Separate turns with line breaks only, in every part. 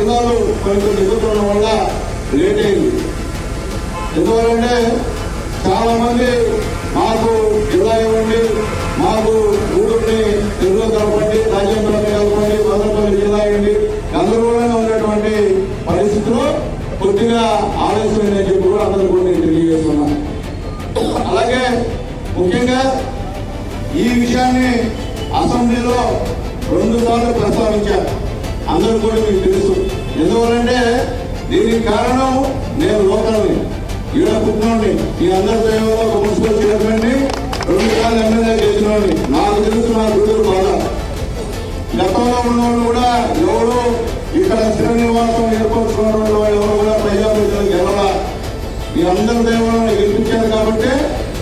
జిల్లాలు కొంచెం దిగుతుండడం వల్ల లేట్ అయింది. ఎందువల్లంటే చాలా మంది మాకు జిల్లా ఇవ్వండి మాకు దీనికి కారణం నేను లోకల్ని ఈడ పుట్టినోడిని ఈ అందరి ఏమో ఒక మున్సిపల్ చైర్మన్ని రెండు సార్లు ఎమ్మెల్యే చేసినోడిని నాకు తెలుసు నా గురువులు బాగా గతంలో ఉన్నవాళ్ళు కూడా ఎవరు ఇక్కడ స్థిర నివాసం ఏర్పరచుకున్న ఎవరు కూడా ప్రజాప్రతినిధులు గెలవ మీ అందరి దేవుళ్ళని గెలిపించారు కాబట్టి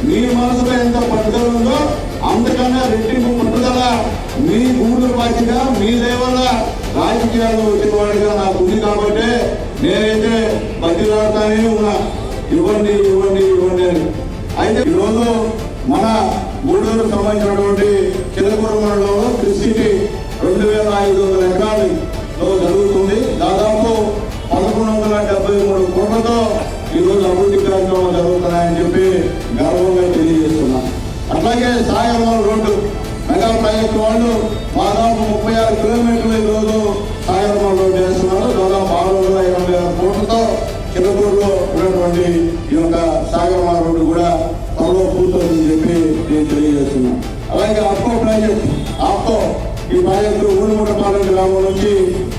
మీ మనసులో ఎంత పట్టుదల ఉందో అంతకన్నా రెట్టింపు పట్టుదల మీ గూడూరు వాసిగా మీ దేవల రాజకీయాల్లో వచ్చిన వాడిగా నాకు ఉంది కాబట్టి నేనైతే బతిలాడుతానే ఉన్నా. ఇవ్వండి ఇవ్వండి ఇవ్వండి అని. అయితే ఈరోజు మన గూడూరు సంబంధించినటువంటి చిలకూరు మండలంలో కృషికి రెండు వేల ఐదు వందల ఎకరాలలో జరుగుతుంది. దాదాపు పదకొండు వందల డెబ్బై మూడు కోట్లతో ఈరోజు అభివృద్ధి కార్యక్రమాలు జరుగుతున్నాయని చెప్పి గర్వంగా తెలియజేస్తున్నాం. అట్లాగే సాగరవాల రోడ్డు మెగా ప్రాజెక్టు వాళ్ళు దాదాపు ముప్పై ఆరు కిలోమీటర్లు ఈరోజు సాగరవాల రోడ్డు వేస్తున్నారు. దాదాపు ఆరు వందల ఉన్నటువంటి ఈ యొక్క సాగరవాల రోడ్డు కూడా త్వరలో పూర్తవుతుందని చెప్పి నేను తెలియజేస్తున్నాను అలాగే అప్పో ప్రాజెక్ట్ ఆప్కో ఈ ప్రాజెక్టు ఊరుమూట పాలన గ్రామం నుంచి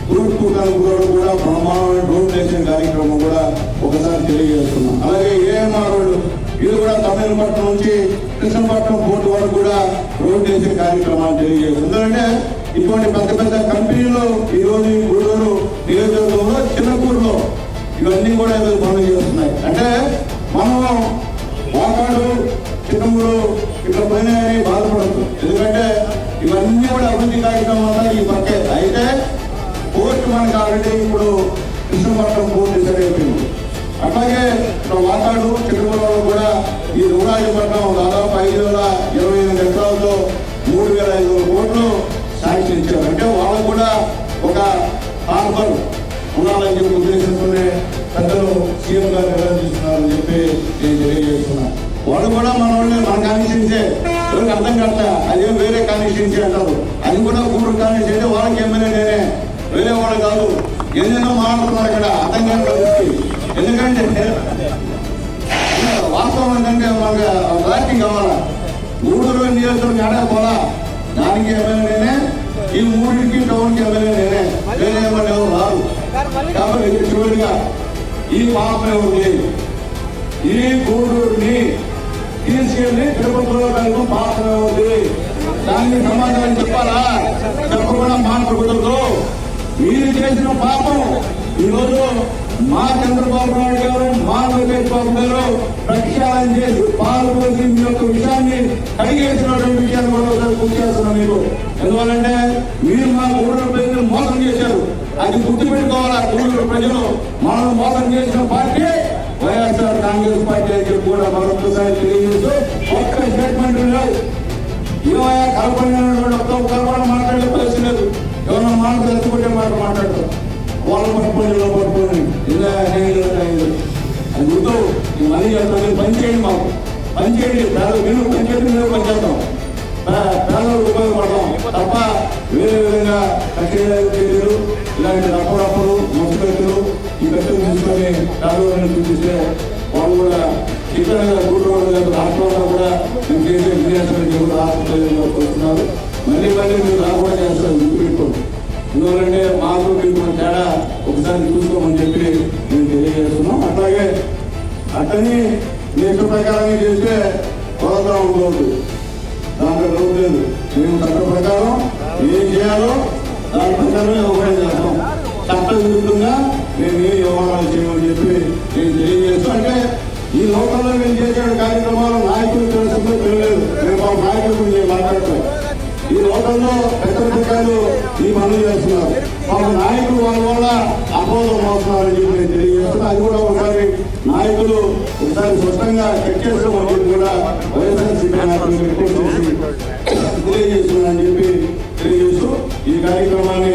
తూర్పుకాలకు రోడ్డు కూడా బ్రహ్మాండమైన రోడ్ వేసిన కార్యక్రమం కూడా ఒకసారి తెలియజేస్తున్నాం. అలాగే ఏఎంఆర్ రోడ్డు ఇది కూడా తమిళపట్నం నుంచి కృష్ణపట్నం పోర్టు వరకు కూడా రోడ్ వేసే కార్యక్రమాలు తెలియజేస్తుంది ఎందుకంటే ఇటువంటి పెద్ద పెద్ద కంపెనీలు ఈరోజు గూడూరు నియోజకవర్గంలో చిన్న ఇవన్నీ కూడా ఈరోజు పనులు చేస్తున్నాయి. అంటే మనం వాకాడు చిన్నములు ఇట్లా పోయినాయని బాధపడద్దు. ఎందుకంటే ఇవన్నీ కూడా అభివృద్ధి కార్యక్రమం వల్ల ఈ పక్కే. అయితే పోర్టు మనకి ఆల్రెడీ ఇప్పుడు కృష్ణపట్నం పోర్టు డిసైడ్ అయిపోయింది. అట్లాగే ఇక్కడ వాకాడు చిన్నపురంలో కూడా ఈ రుణాజపట్నం దాదాపు ఐదు వేల ఇరవై ఎనిమిది ఎకరాలతో మూడు వేల ఐదు వందల కోట్లు శాంక్షన్ ఇచ్చారు. అంటే వాళ్ళకు కూడా ఒక హార్బర్ ఉండాలని చెప్పి ఉద్దేశం పెద్దలు సీఎం గారు నిర్వహిస్తున్నారని చెప్పి నేను తెలియజేస్తున్నాను వాళ్ళు కూడా మన వాళ్ళే మన కాన్స్టిట్యూన్సే. ఎవరికి అర్థం కావట్లే అదేం వేరే కాన్స్టిట్యూన్సీ అంటారు. అది కూడా కూడు కాన్స్టిట్యూన్సీ అయితే వాళ్ళకి ఎమ్మెల్యే నేనే. వేరే వాళ్ళు కాదు. ఎన్నెన్నో మాట్లాడుతున్నారు ఇక్కడ. అర్థం కాని పరిస్థితి. ఎందుకంటే వాస్తవం ఏంటంటే మనకి ట్రాకింగ్ కావాలా? గూడూరు నియోజకవర్గం ఎక్కడ పోలా? దానికి ఎమ్మెల్యే నేనే. ఈ మూడింటికి టౌన్కి ఎమ్మెల్యే నేనే. వేరే ఎమ్మెల్యే ఎవరు రారు. కాబట్టి చూడగా ఈ పాప ఈ గూడూరుని తీసుకెళ్ళి తిరుపతిలో కనుక పాపం ఉంది దానికి సమాధానం చెప్పాలా? చెప్పకుండా మాట కుదరదు. మీరు చేసిన పాపం. ఈరోజు మా చంద్రబాబు నాయుడు గారు మా లోకేష్ బాబు గారు ప్రక్షాళన చేసి పాలు పోసి మీ యొక్క విషయాన్ని కడిగేసినటువంటి విషయాన్ని కూడా గుర్తు చేస్తున్నాం మీకు. ఎందువల్లంటే మీరు మా గూడూరు ప్రజలు మోసం చేశారు. అది గుర్తుపెట్టుకోవాలా గూడూరు ప్రజలు మనం మోసం చేసిన పార్టీ వైఎస్ఆర్ కాంగ్రెస్ పార్టీ అయితే కూడా మరొకసారి తెలియజేస్తూ ఒక్క స్టేట్మెంట్ లేవు. ఇవయా కలపడిన ఒక్క కలపడం మాట్లాడే పరిస్థితి లేదు. ఎవరైనా మాట తెలుసుకుంటే మాట మాట్లాడతారు. వాళ్ళ పట్టుకొని ఇలా పట్టుకొని ఇలా అది గుర్తు. ఈ మనీ చేస్తాం మీరు పని చేయండి మాకు. పని చేయండి. పేదలు మీరు పని చేయండి మేము పని చేస్తాం. పే- పేదలకు ఉపయోగపడతాం. తప్ప వేరే విధంగా కష్టం తీసుకొని చూపిస్తే వాళ్ళు కూడా ఇక్కడ గూడూరు లేదా రాష్ట్రంలో కూడా మేము చేసే విద్యార్థులు రాష్ట్రంలో వస్తున్నారు మళ్ళీ మళ్ళీ మీరు రాకుండా చేస్తారు గుర్తుపెట్టుకోండి ఎందుకంటే మాకు మీకు తేడా ఒకసారి చూసుకోమని చెప్పి మేము తెలియజేస్తున్నాం. అట్లాగే అట్టని మీ ప్రకారం చేస్తే కొలతరం ఉండవద్దు దాంట్లో డౌట్ లేదు. మేము చట్ట ప్రకారం ఏం చేయాలో దాని ప్రకారమే వ్యవహారం చేస్తాం. చట్టం విరుద్ధంగా మా నాయకులకు నేను మాట్లాడతాను ఈ లోకంలో పెద్దలు ఈ పనులు చేస్తున్నారు. మాకు నాయకులు వాళ్ళ వల్ల అపోహలు మోస్తున్నారని చెప్పి అది కూడా ఒకసారి నాయకులు ఒకసారి స్పష్టంగా చెక్ చేసుకోమని చెప్పి కూడా వైఎస్ఆర్సీపీ నాయకులు రిపోర్ట్ చేసి తెలియజేస్తున్నారని చెప్పి తెలియజేస్తూ ఈ కార్యక్రమాన్ని